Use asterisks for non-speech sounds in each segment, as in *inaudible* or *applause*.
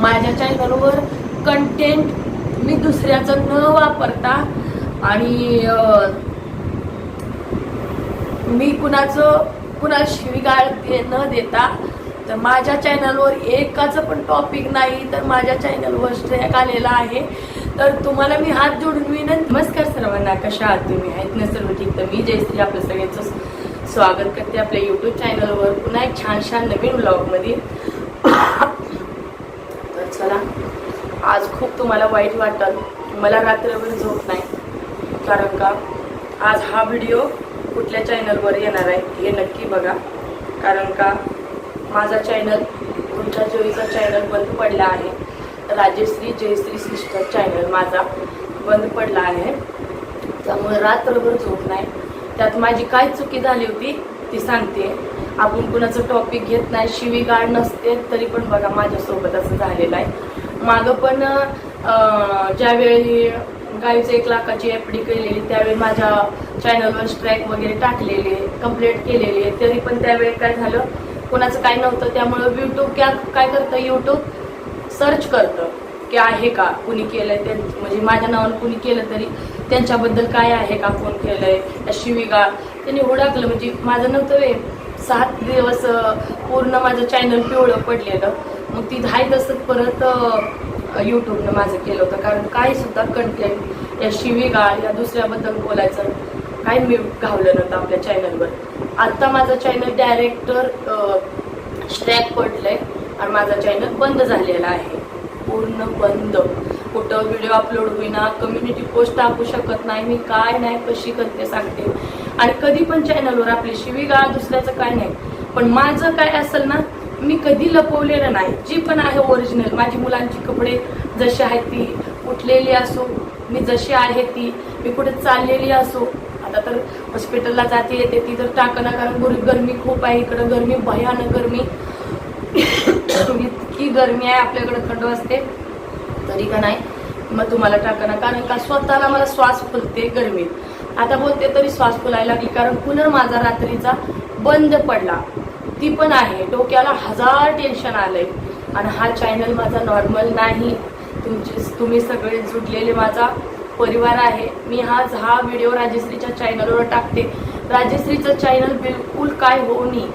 माझ्या चॅनलवर कंटेंट मी दुसऱ्याचं न वापरता आणि मी कुणाचं कुणाशी शिवीगाळ दे- न देता तर माझ्या चॅनलवर एकाचं पण टॉपिक नाही तर माझ्या चॅनलवर स्ट्रॅक आलेला आहे. तर तुम्हाला मी हात जोडून विनंती नमस्कार सर्वांना कशा आहात तुम्ही? आहेत ना सर्व ठीक? तर मी जयश्री आपल्या सगळ्यांचं स्वागत करते आपल्या यूट्यूब चॅनलवर पुन्हा एक छान छान नवीन ब्लॉगमध्ये चला. आज खूप तुम्हाला वाईट वाटल. मला रात्रभर झोप नाही. कारण का? आज हा व्हिडिओ कुठल्या चॅनलवर येणार आहे हे नक्की बघा. कारण का? माझा चॅनल तुमच्या जोईचा चॅनल बंद पडला आहे. राजेश्री जयश्री सिस्टर चॅनल माझा बंद पडला आहे. त्यामुळे रात्रभर झोप नाही. त्यात माझी काय चुकी झाली होती ती सांगते. आपण कुणाचं टॉपिक घेत नाही शिवीगाळ नसते तरी पण बघा माझ्यासोबत असं झालेलं आहे. मागं पण ज्यावेळी गाईचं एक लाखाची एफ डी केलेली त्यावेळी माझ्या चॅनलवर स्ट्राईक वगैरे टाकलेले कंप्लेंट केलेली आहे तरी पण त्यावेळी काय झालं कोणाचं काय नव्हतं त्यामुळं यूट्यूब क्या काय करतं यूट्यूब सर्च करतं की आहे का कुणी केलं ते म्हणजे माझ्या नावानं कुणी केलं तरी त्यांच्याबद्दल काय आहे का कोण केलंय त्या शिवीगाळ त्यांनी हुडाकलं म्हणजे माझं नव्हतं सात दिवस पूर्ण माझं चॅनल पिवळं पडलेलं. मग ती धाय तसंच परत यूट्यूबनं माझं केलं होतं. कारण काही सुद्धा कंटेंट या शिवीगाळ या दुसऱ्याबद्दल बोलायचं काही मी घावलं नव्हतं आपल्या चॅनलवर आत्ता माझं चॅनल डायरेक्टर स्ट्रॅक पडलंय आणि माझा चॅनल बंद झालेला आहे. पूर्ण बंद. कुठं व्हिडिओ अपलोड होईना कम्युनिटी पोस्ट टाकू शकत नाही मी काय नाही कशी करते सांगते. आणि कधी पण चॅनलवर आपली शिवीगाळ दुसऱ्याचं काय नाही. पण माझं काय असेल ना मी कधी लपवलेलं नाही. जी पण आहे ओरिजिनल माझी मुलांची कपडे जशी आहेत ती उठलेली असो मी जशी आहे ती मी कुठे चाललेली असो. आता तर हॉस्पिटलला जाते येते ती तर टाकणं कारण गुर- गरमी खूप आहे इकडं. गरमी भयानक गरमी. *coughs* इतकी गरमी आहे आपल्याकडे थंड असते. तरी का नाही? मग तुम्हाला टाकणं कारण का? स्वतःला मला श्वास फुलते गरमीत. आता बोलते तरी श्वास फुलायला लागली कारण कूलर माझा रात्रीचा बंद पडला. ती पण आहे. डोक्याला हजार टेन्शन आलंय. आणि हा चॅनल माझा नॉर्मल नाही. तुमचे तुम्ही सगळे जुडलेले माझा परिवार आहे. मी हा हा व्हिडिओ राजश्रीच्या चॅनलवर टाकते. राजश्रीचं चॅनल बिलकुल काय होऊ नये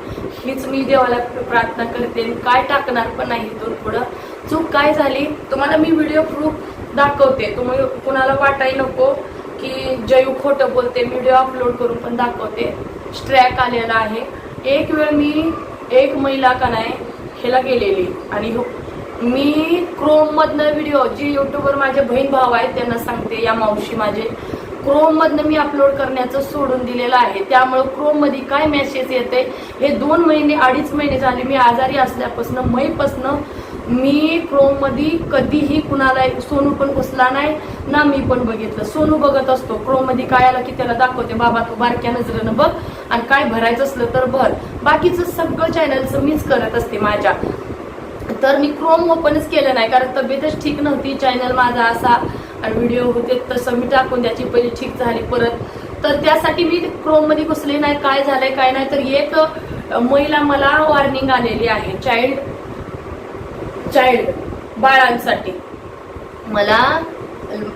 हीच मी देवाला प्रार्थना करते. आणि काय टाकणार पण नाही इथून पुढं. चूक काय झाली? तुम्हाला मी व्हिडिओ प्रूफ दाखवते. तुम्ही कुणाला वाटाय नको. की जयू खोटं बोलते व्हिडिओ अपलोड करून पण दाखवते. स्ट्रॅक आलेला आहे. एक वेळ मी एक महिला का नाही ह्याला गेलेली. आणि हो- मी क्रोममधनं व्हिडिओ जी यूट्यूबवर माझे बहीण भाऊ आहेत त्यांना सांगते या मावशी माझे. क्रोममधनं मी अपलोड करण्याचं सोडून दिलेलं आहे. त्यामुळं क्रोममध्ये काय मेसेज येते हे दोन महिने अडीच महिने झाले मी आजारी असल्यापासून मईपासनं मी क्रोममध्ये कधीही कुणाला सोनू पण घुसला नाही ना मी पण बघितलं. सोनू बघत असतो. क्रोममध्ये काय आलं की त्याला दाखवते बाबा तू बारक्या नजरेनं बघ आणि काय भरायचं असलं तर भर. बाकीचं सगळं चॅनलचं मीच करत असते माझ्या. तर मी क्रोम ओपनच केलं नाही कारण तब्येतच ठीक नव्हती चॅनल माझा असा आणि व्हिडिओ होते तसं मी टाकून त्याची पहिली ठीक झाली परत. तर त्यासाठी मी क्रोममध्ये घुसले नाही काय झालंय काय नाही. तर एक महिला मला वॉर्निंग आलेली आहे. चाइल्ड चाइल्ड बाळांसाठी. मला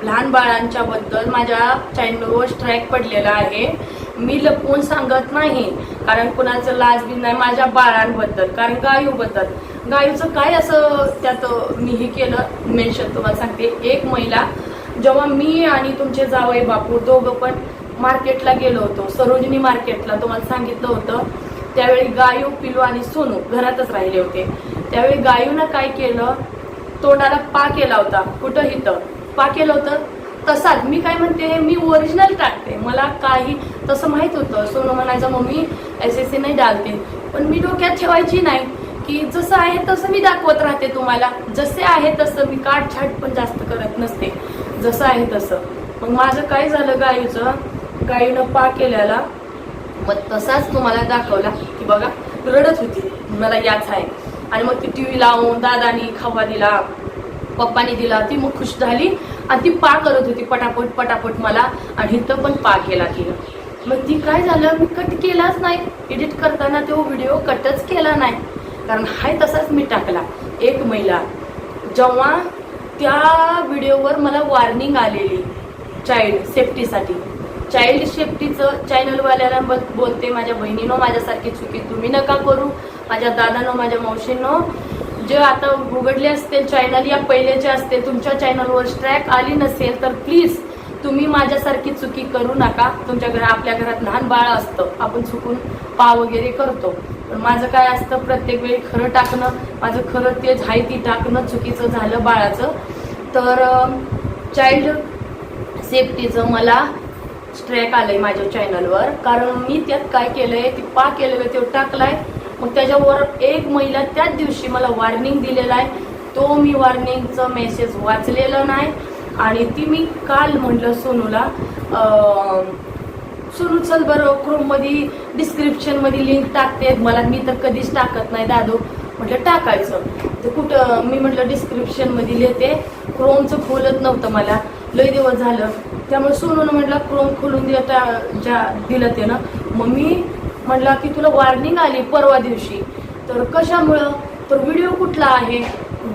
लहान बाळांच्या बद्दल माझ्या चॅनलवर स्ट्राईक पडलेला आहे. मी लपवून सांगत नाही कारण कुणाचं लाज बी नाही माझ्या बाळांबद्दल कारण गायूबद्दल. गायूचं काय असं त्यात मी हे केलं? मेन्शन तुम्हाला सांगते. एक महिला जेव्हा मी आणि तुमचे जावई बापू दोघं पण मार्केटला गेलो होतो सरोजिनी मार्केटला तुम्हाला सांगितलं होतं. त्यावेळी गायू पिलू आणि सोनू घरातच राहिले होते. त्यावेळी गायूनं काय केलं? तोंडाला पा केला होता कुठं हिथं? पा केलं होतं? तसाच मी काय म्हणते मी ओरिजिनल टाकते. मला काही तसं माहीत होतं. सोनं म्हणायचं मम्मी एस एस सी नाही डालते पण मी डोक्यात ठेवायची नाही की जसं आहे तसं मी दाखवत राहते तुम्हाला. जसे आहे तसं मी काटछाट पण जास्त करत नसते. जसं आहे तसं. मग माझं काय झालं गायूचं? गाईनं पा केल्याला मग तसाच तुम्हाला दाखवला की बघा रडत होती. मला याच आहे. आणि मग ती टी व्ही लावून दादानी खावा दिला पप्पानी दिला. ती मग खुश झाली आणि ती पा करत होती पटापट पटापट मला. आणि इथं पण पा केला तिनं मग ती काय झालं? मी कट केलाच नाही. एडिट करताना तो व्हिडिओ कटच केला नाही. कारण हाय तसाच मी टाकला. एक महिला. जेव्हा त्या व्हिडिओवर मला वॉर्निंग आलेली चाइल्ड सेफ्टीसाठी चाइल्ड सेफ्टीचं चॅनलवाल्याला बोलते माझ्या बहिणीनं माझ्यासारखी चुकी तुम्ही नका करू. माझ्या दादानं माझ्या मावशीनं जे आता उघडले असतील चॅनल या पहिलेचे असतील तुमच्या चॅनलवर स्ट्रॅक आली नसेल तर प्लीज तुम्ही माझ्यासारखी चुकी करू नका. तुमच्या घरा आपल्या घरात लहान बाळ असतं आपण चुकून पाव वगैरे करतो. पण माझं काय असतं प्रत्येक वेळी खरं टाकणं माझं खरं तेच आहे ती टाकणं चुकीचं झालं बाळाचं. तर चाइल्ड सेफ्टीचं मला स्ट्रॅक आलं आहे माझ्या चॅनलवर कारण मी त्यात काय केलं आहे ती पा केलेलं ते टाकलाय. मग त्याच्यावर एक महिला त्याच दिवशी मला वॉर्निंग दिलेला आहे. तो मी वॉर्निंगचं मेसेज वाचलेलं नाही. आणि ती मी काल म्हटलं सोनूला सोनू चल बरं क्रोममध्ये डिस्क्रिप्शनमध्ये लिंक टाकते. मला मी तर कधीच टाकत नाही दादू. म्हटलं टाकायचं. तर कुठं मी म्हटलं डिस्क्रिप्शनमध्ये लिहिते. क्रोमचं खोलत नव्हतं मला. लय दिवस झालं. त्यामुळे सोनूनं म्हटलं क्रोम खोलून दिलं त्या ज्या दिलं ते ना मग मी म्हटलं की तुला वॉर्निंग आली परवा दिवशी. तर कशामुळं? तर व्हिडिओ कुठला आहे?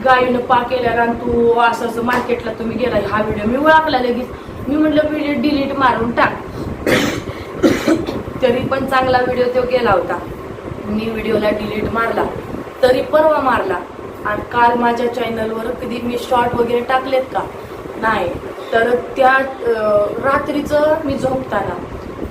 गायीनं पा केल्या आणि तू असं असं मार्केटला तुम्ही गेला हा व्हिडिओ मी ओळखला लगेच. मी म्हटलं व्हिडिओ डिलीट मारून टाक. तरी पण चांगला व्हिडिओ तो गेला होता. मी व्हिडिओला डिलीट मारला. तरी परवा मारला. आणि काल माझ्या चॅनलवर कधी मी शॉर्ट वगैरे टाकलेत का? नाही. तर त्या रात्रीचं मी झोपताना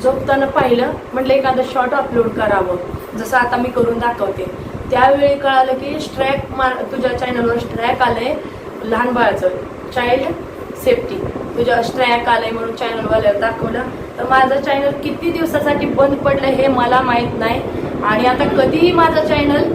झोपताना पाहिलं म्हटलं एखादं शॉर्ट अपलोड करावं. जसं आता मी करून दाखवते. त्यावेळी कळालं की स्ट्रॅक मार तुझ्या चॅनलवर स्ट्रॅक आलंय लहान बाळाचं चाइल्ड सेफ्टी तुझ्या स्ट्रॅक आलंय म्हणून चॅनलवाल्यावर दाखवलं. तर माझं चॅनल किती दिवसासाठी बंद पडलं हे मला माहीत नाही. आणि आता कधीही माझं चॅनल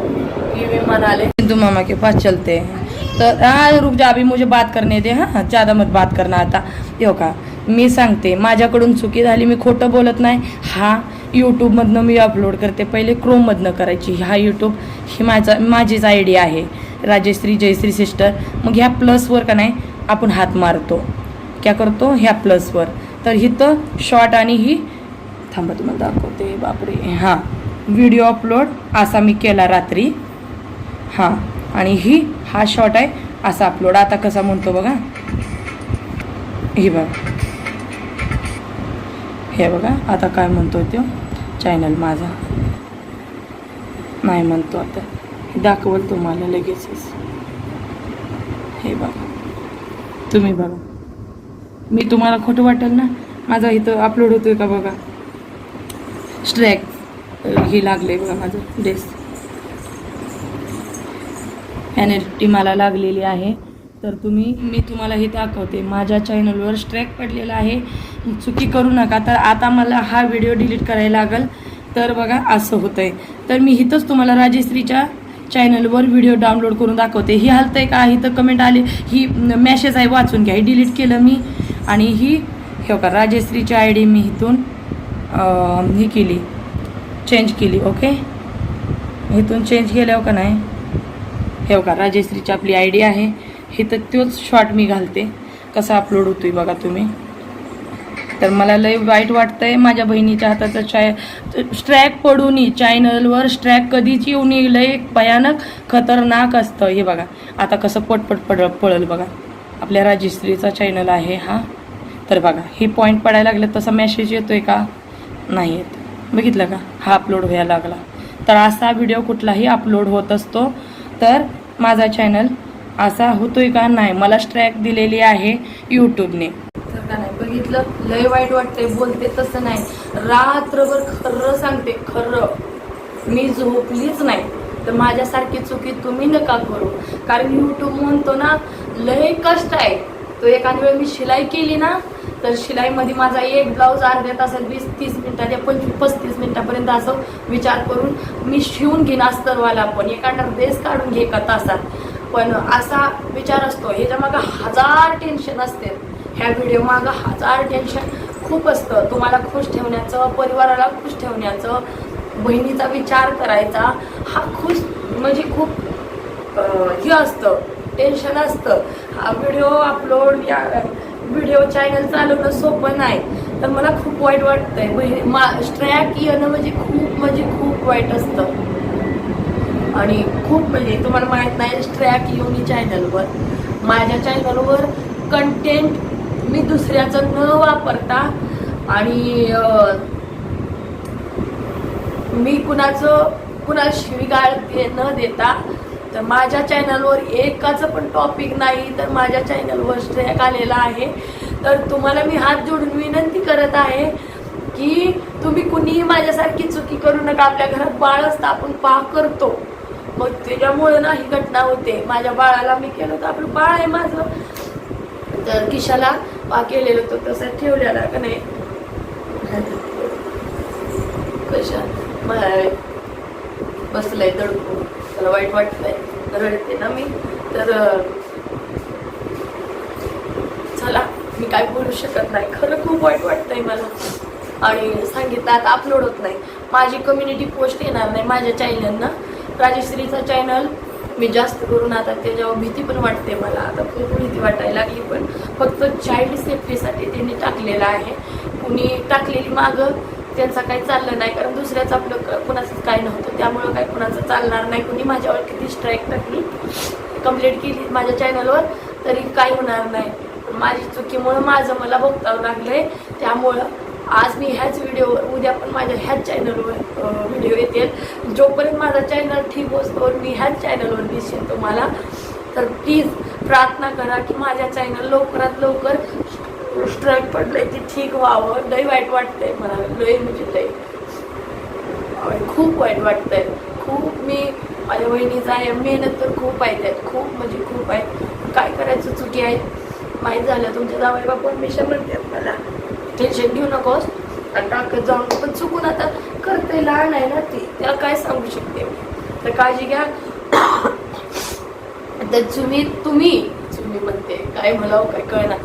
विमान हिंदू मामा के पास चलते हैं. तर हाँ रुक जा अभी मुझे बात करने दे हां ज्यादा मत बात करना आता. यो का? मी सांगते माझ्याकडून चुकी झाली मी खोटं बोलत नाही. हा यूट्यूबमधनं मी अपलोड करते. पहिले क्रोममधनं करायची. हा यूट्यूब ही माझा माझीच आय डी आहे. राजेश्री जयश्री सिस्टर मग ह्या प्लसवर का नाही आपण हात मारतो. क्या करतो? ह्या प्लसवर तर हिथं शॉर्ट आणि ही थांबा तुम्हाला दाखवते. बापरे. हां. व्हिडिओ अपलोड असा मी केला रात्री. हां. आणि ही हा शॉर्ट आहे असा अपलोड आता कसा म्हणतो बघा. हे बघा. हे बघा आता काय म्हणतो तो? चॅनल माझा. नाही म्हणतो आता. दाखवल तुम्हाला लगेचच. हे बघा. तुम्ही बघा. मी तुम्हाला खोटं वाटेल ना? माझा इथं अपलोड होतोय का बघा? स्ट्रॅक हे लागले बघा माझं डेस्क टी मला लागलेली आहे. तर तुम्ही मी तुम्हाला हे दाखवते. माझ्या चॅनलवर स्ट्रॅक पडलेला आहे. चुकी करू नका. तर आता मला हा व्हिडिओ डिलीट करायला लागेल. तर बघा असं होतं आहे तर मी इथंच तुम्हाला राजेश्रीच्या चॅनलवर व्हिडिओ डाउनलोड करून दाखवते. ही हलतंय का? इथं कमेंट आली. ही मॅसेज आहे वाचून घ्या. हे डिलीट केलं मी. आणि ही हे का राजेश्रीची आय डी मी इथून ही केली. चेंज केली ओके इथून चेंज केल्यावर का नाही? हे का राजेश्रीची आपली आय डी आहे. हे तर तोच शॉर्ट मी घालते. कसा अपलोड होतोय बघा तुम्ही. तर मला लय वाईट वाटतंय माझ्या बहिणीच्या हाताचा चाय स्ट्रॅक पडूनही चॅनलवर स्ट्रॅक कधीच येऊन लय भयानक खतरनाक असतं हे बघा. आता कसं पटपट पड पळल बघा. आपल्या राजश्रीचा चॅनल आहे हा. तर बघा हे पॉईंट पडायला लागलं तसा मेसेज येतोय का? नाही येत. बघितलं का? हा अपलोड व्हायला लागला. तर असा व्हिडिओ कुठलाही अपलोड होत असतो. तर माझा चॅनल असा होतोय का नाही? मला स्ट्रॅक दिलेली आहे यूट्यूबने तर का नाही? बघितलं? लय वाईट वाटतंय बोलते तसं नाही. रात्रभर खरं सांगते खरं. मी झोपलीच नाही. तर माझ्यासारखी चुकी तुम्ही नका करू. कारण यूट्यूब म्हणतो ना लय कष्ट आहे. तो एखाद्या वेळ मी शिलाई केली ना तर शिलाईमध्ये माझा एक ब्लाऊज अर्ध्या तासात वीस तीस मिनिटात या पंचवीस पस्तीस मिनिटापर्यंत असं विचार करून मी शिवून घेईन अस्तरवाला पण. एखादा ड्रेस काढून घे एका तासात. पण असा विचार असतो ह्याच्या मागं हजार टेन्शन असते. ह्या व्हिडिओ मागं हजार टेन्शन खूप असतं. तुम्हाला खुश ठेवण्याचं परिवाराला खुश ठेवण्याचं बहिणीचा विचार करायचा हा खुश म्हणजे खूप हे असतं टेन्शन असतं. हा व्हिडिओ अपलोड या व्हिडिओ चॅनल चालवणं सोपं नाही. तर मला खूप वाईट वाटतंय. बहिणी मा स्ट्रॅक येणं म्हणजे खूप म्हणजे खूप वाईट असतं. आणि खूप म्हणजे तुम्हाला माहीत नाही स्ट्रॅक युनी चॅनलवर माझ्या चॅनलवर कंटेंट मी दुसऱ्याचं न वापरता आणि मी कुणाचं कुणाला शिवीगाळ न देता तर माझ्या चॅनलवर एकाचं पण टॉपिक नाही तर माझ्या चॅनलवर स्ट्रॅक आलेला आहे. तर तुम्हाला मी हात जोडून विनंती करत आहे की तुम्ही कुणीही माझ्यासारखी चुकी करू नका. आपल्या घरात बाळ असतं आपण पा करतो. मग त्याच्यामुळे ना ही घटना होते. माझ्या बाळाला मी केलं तर आपलं बाळ आहे माझं. तर किशाला पा केलेलं होतं. तसं ठेवलेला का नाही? कशा? मला बसलंय दडकून मला वाईट वाटतंय. रडते ना मी. तर चला मी काय बोलू शकत नाही. खरं खूप वाईट वाटतंय मला. आणि सांगितलं आता अपलोड होत नाही. माझी कम्युनिटी पोस्ट येणार नाही. माझ्या चॅनलना राजश्रीचा चॅनल मी जास्त करून आता त्याच्यावर भीती पण वाटते मला. आता खूप भीती वाटायला लागली पण फक्त चाइल्ड सेफ्टीसाठी त्यांनी टाकलेलं आहे. कुणी टाकलेली मागं त्यांचा काही चाललं नाही. कारण दुसऱ्याचं आपलं कुणाचं काय नव्हतं. त्यामुळं काय कुणाचं चालणार नाही. कुणी माझ्यावर किती स्ट्राईक टाकली कंप्लीट केली माझ्या चॅनलवर तरी काही होणार नाही. माझी चुकीमुळं माझं मला बघतावं लागलंय. त्यामुळं आज मी ह्याच व्हिडिओवर उद्या पण माझ्या ह्याच चॅनलवर व्हिडिओ येतील. जोपर्यंत माझा चॅनल ठीक होतो मी ह्याच चॅनलवर दिसेल तुम्हाला तर प्लीज प्रार्थना करा की माझ्या चॅनल लवकरात लवकर स्ट्राईक पडलंय ते ठीक व्हावं. लय वाईट वाटतंय मला. लय म्हणजे लय. खूप वाईट वाटतंय. खूप मी माझ्या बहिणीचा आहे मेहनत तर खूप आहे त्यात. खूप म्हणजे खूप आहे. काय करायचं चुकी आहे? माहीत झालं तुमच्या जावई बापून परमिशन म्हणतात मला टेन्शन घेऊ नकोस. आता टाकत जाऊन पण चुकून आता करते लहान आहे ना ती त्याला काय सांगू शकते मी? तर काळजी घ्या. तर तुम्ही तुम्ही तुम्ही म्हणते काय मला काय कळणार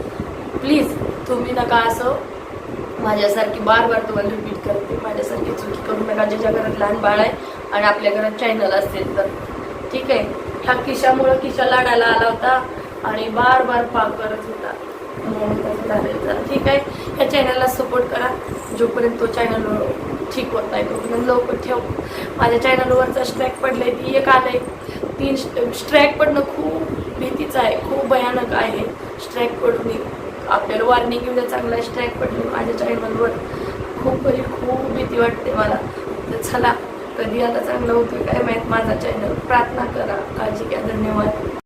प्लीज तुम्ही नका असं माझ्यासारखी बार बार तुम्हाला रिपीट करते. माझ्यासारखी चुकी करू नका ज्याच्या घरात लहान बाळ आहे आणि आपल्या घरात चॅनल असेल तर. ठीक आहे? ह्या किशामुळं किशा लाडायला आला होता आणि बार बार पा करत होता. म्हणून झालेलं. ठीक आहे? ह्या चॅनलला सपोर्ट करा. जोपर्यंत तो चॅनल ठीक होत नाही म्हणून लवकर ठेव. माझ्या चॅनलवरचा स्ट्रॅक पडले ती एक आलंय. तीन स्ट्रॅक पडणं खूप भीतीचं आहे खूप भयानक आहे. स्ट्रॅक पडून आपल्याला वॉर्निंग येऊन द्या चांगला स्ट्रॅक पडली माझ्या चॅनलवर खूप म्हणजे खूप भीती वाटते मला. तर चला कधी आता चांगलं होतं काय माहीत? माझा चॅनल प्रार्थना करा. काळजी घ्या. धन्यवाद.